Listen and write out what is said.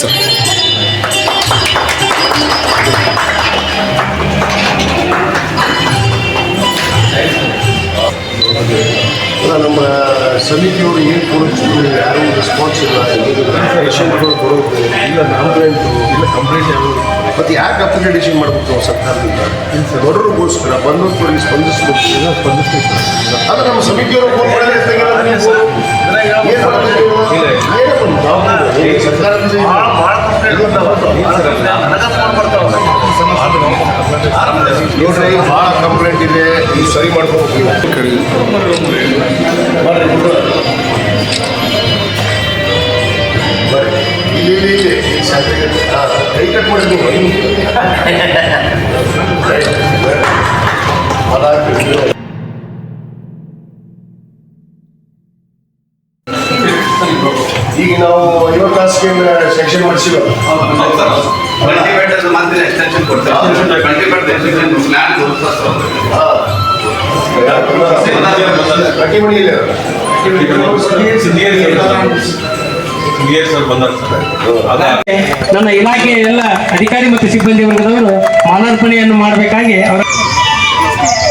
ಸರಿ ಅಲ್ಲ ನಮ್ಮ ಸಮಿತಿಯವರು ಈ ತರಹ ಯಾರು ರೆಸ್ಪಾನ್ಸಿಬಲ್ ಆಗಿ ಫೈನಾನ್ಸಿಯಲ್ ಕರಗೋ ಬಿಳ ನಾನು ರೆಡ್ ಬಿಳ ಕಂಪ್ಲೀಟ್ ಮಾಡ್ ಯಾವತ್ತೂ ಯಾಕ ಕಂಪ್ಲೀಟ್ ಡಿಷನ್ ಮಾಡ್ಬೇಕು ಸಕ್ಕಾಂತಿಲ್ಲ ಎಲ್ಲರೂ ಗೋಸ್ಕರ ಬಂದು ಕುರಿ ಸ್ಪಂದಿಸಬೇಕು ಇದನ್ನ ಸ್ಪಂದಿಸಬೇಕು ಅದು ನಮ್ಮ ಸಮಿತಿಯವರು ಕೋರ್ಡಿನೇಟ್ ಮಾಡಲೇಬೇಕು ನಾನು ಏನು ಮಾಡ್ತೀನಿ ಸರ್ಕಾರದಿಂದ ನೋಡ್ರಿ ಭಾಳ ಕಂಪ್ಲೇಂಟ್ ಇದೆ ಈಗ ಸರಿ ಮಾಡ್ಕೋಬೇಕು ಇಲ್ಲಿ ಕೈಕಟ್ ಮಾಡಿದ್ರು ಅದಾಗ್ತದೆ Thank you. ಈಗ ನಾವು ಐವತ್ತು ತಾಸಿಗೆ ಸೆಕ್ಷನ್ ಮಾಡಿಸಿವಲ್ಲ ನನ್ನ ಇಲಾಖೆಯ ಎಲ್ಲ ಅಧಿಕಾರಿ ಮತ್ತು ಸಿಬ್ಬಂದಿ ವರ್ಗದವರು ಮಾಲಾರ್ಪಣೆಯನ್ನು ಮಾಡಬೇಕಾಗಿ ಅವರ